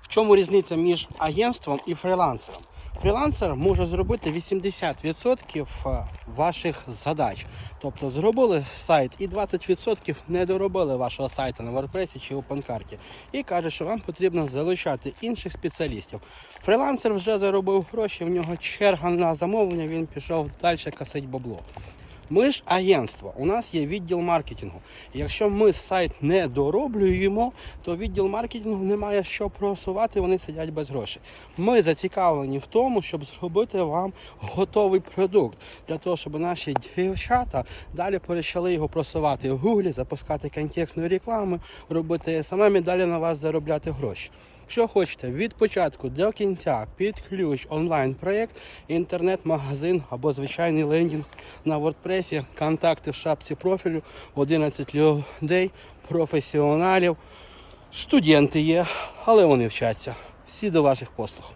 В чому різниця між агентством і фрілансером? Фрілансер може зробити 80% ваших задач. Тобто зробили сайт і 20% не доробили вашого сайту на WordPress чи OpenCart. І каже, що вам потрібно залучати інших спеціалістів. Фрілансер вже заробив гроші, в нього черга на замовлення, він пішов далі косить бабло. Ми ж агентство, у нас є відділ маркетингу. Якщо ми сайт не дороблюємо, то відділ маркетингу не має що просувати, вони сидять без грошей. Ми зацікавлені в тому, щоб зробити вам готовий продукт для того, щоб наші дівчата далі почали його просувати в Гуглі, запускати контекстну рекламу, робити SMM і далі на вас заробляти гроші. Якщо хочете від початку до кінця під ключ онлайн-проєкт, інтернет-магазин або звичайний лендінг на WordPress, контакти в шапці профілю, 11 людей, професіоналів, студенти є, але вони вчаться. Всі до ваших послуг.